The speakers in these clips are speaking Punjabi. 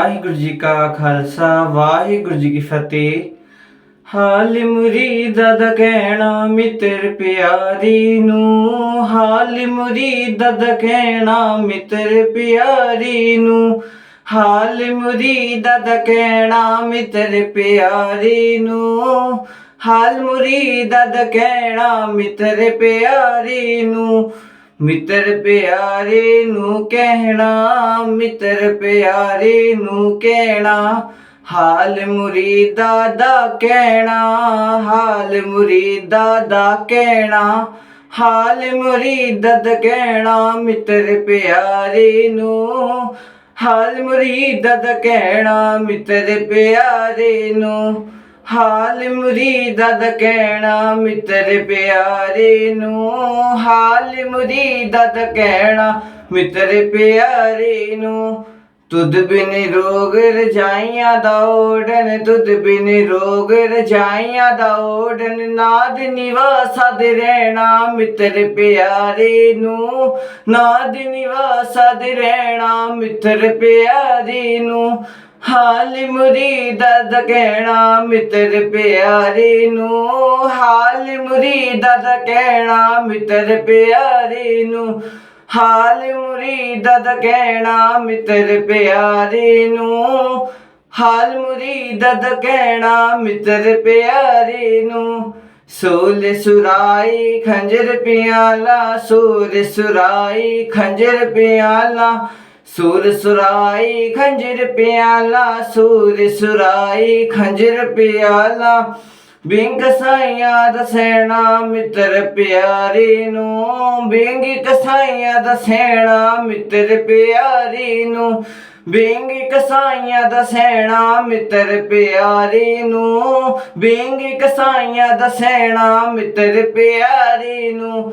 ਵਾਹਿਗੁਰੂ ਜੀ ਕਾ ਖਾਲਸਾ, ਵਾਹਿਗੁਰੂ ਜੀ ਕੀ ਫਤਿਹ। ਹਾਲ ਮੁਰੀਦਾ ਦਾ ਕਹਿਣਾ ਮਿੱਤਰ ਪਿਆਰੀ ਨੂੰ। ਹਾਲ ਮੁਰੀਦਾ ਦਾ ਕਹਿਣਾ ਮਿੱਤਰ ਪਿਆਰੀ ਨੂੰ। ਹਾਲ ਮੁਰੀਦਾ ਦਾ ਕਹਿਣਾ ਮਿੱਤਰ ਪਿਆਰੀ ਨੂੰ। ਹਾਲ ਮੁਰੀਦਾ ਦਾ ਕਹਿਣਾ ਮਿੱਤਰ ਪਿਆਰੀ ਨੂੰ। ਮਿੱਤਰ ਪਿਆਰੇ ਨੂੰ ਕਹਿਣਾ, ਮਿੱਤਰ ਪਿਆਰੇ ਨੂੰ ਕਹਿਣਾ, ਹਾਲ ਮੁਰੀਦਾ ਦਾ ਕਹਿਣਾ, ਹਾਲ ਮੁਰੀਦਾ ਦਾ ਕਹਿਣਾ, ਹਾਲ ਮੁਰੀਦਾ ਦਾ ਕਹਿਣਾ, ਮਿੱਤਰ ਪਿਆਰੇ ਨੂੰ, ਹਾਲ ਮੁਰੀਦਾ ਦਾ ਕਹਿਣਾ, ਮਿੱਤਰ ਪਿਆਰੇ ਨੂੰ। ਹਾਲ ਮੁਰੀਦਾ ਦਾ ਕਹਿਣਾ ਮਿੱਤਰ ਪਿਆਰੇ ਨੂੰ। ਹਾਲ ਮੁਰੀਦਾ ਦਾ ਕਹਿਣਾ ਮਿੱਤਰ ਪਿਆਰੇ ਨੂੰ। ਤੁਧ ਬਿਨ ਰੋਗ ਰਜਾਈਆਂ ਦਾ ਓੜਨ, ਤੁਧ ਬਿਨ ਰੋਗ ਰਜਾਈਆਂ ਦਾ ਓੜਨ। ਨਾਦ ਨਿਵਾਸਾ ਦੇ ਰਹਿਣਾ ਮਿੱਤਰ ਪਿਆਰੇ ਨੂੰ। ਨਾਦ ਨਿਵਾਸਾ ਦੇ ਰਹਿਣਾ ਮਿੱਤਰ ਪਿਆਰੇ ਨੂੰ। ਹਾਲ ਮੁਰੀਦਾ ਦਾ ਕਹਿਣਾ ਮਿੱਤਰ ਪਿਆਰੇ ਨੂੰ। ਹਾਲ ਮੁਰੀਦਾ ਦਾ ਕਹਿਣਾ ਮਿੱਤਰ ਪਿਆਰੇ ਨੂੰ। ਹਾਲ ਮੁਰੀਦਾ ਦਾ ਕਹਿਣਾ ਮਿੱਤਰ ਪਿਆਰੇ ਨੂੰ। ਹਾਲ ਮੁਰੀਦਾ ਦਾ ਕਹਿਣਾ ਮਿੱਤਰ ਪਿਆਰੇ ਨੂੰ। ਸੋਲ ਸੁਰਾਈ ਖੰਜਰ ਪਿਆਲਾ ਸੂਰ ਸੁਰਾਈ ਖੰਜਰ ਪਿਆਲਾ। ਸੂਰ ਸੁਰਾਈ ਖੰਜਰ ਪਿਆਲਾ, ਸੂਰ ਸੁਰਾਈ ਖੰਜਰ ਪਿਆਲਾ। ਬਿੰਗ ਸਾਈਆਂ ਦਸੈਣਾ ਮਿੱਤਰ ਪਿਆਰੀ ਨੂੰ। ਬਿੰਗ ਕਸਾਈਆਂ ਦਸੈਣਾ ਮਿੱਤਰ ਪਿਆਰੀ ਨੂੰ। ਬਿੰਗ ਕਸਾਈਆਂ ਦਸੈਣਾ ਮਿੱਤਰ ਪਿਆਰੀ ਨੂੰ। ਬਿੰਗ ਕਸਾਈਆਂ ਦਸੈਣਾ ਮਿੱਤਰ ਪਿਆਰੀ ਨੂੰ।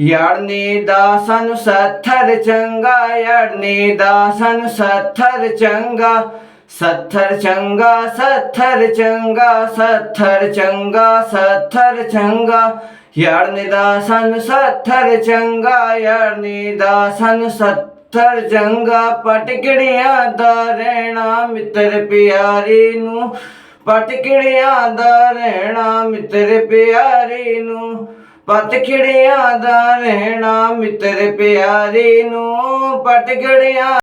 ਯਾਰਨੇ ਦਾ ਸਾਨੂੰ ਸੱਥਰ ਚੰਗਾ ਯਾਰਨੇ ਦਾ ਸਾਨੂੰ ਸੱਥਰ ਚੰਗਾ। ਸੱਥਰ ਚੰਗਾ ਸੱਥਰ ਚੰਗਾ ਸੱਥਰ ਚੰਗਾ ਸੱਥਰ ਚੰਗਾ। ਯਾਰਨੇ ਦਾ ਸਾਨੂੰ ਸੱਥਰ ਚੰਗਾ ਯਾਰਨੇ ਦਾ ਸਾਨੂੰ ਸੱਥਰ ਚੰਗਾ। ਪਟਕੜਿਆਂ ਦਾ ਰਹਿਣਾ ਮਿੱਤਰ ਪਿਆਰੇ ਨੂੰ, ਪਟਕੜਿਆਂ ਦਾ ਰਹਿਣਾ ਮਿੱਤਰ ਪਿਆਰੇ ਨੂੰ। ਪਟਕੜਿਆਂ ਦਾ ਰਹਿਣਾ ਮਿੱਤਰ ਪਿਆਰੇ ਨੂੰ ਪਟਕੜਿਆਂ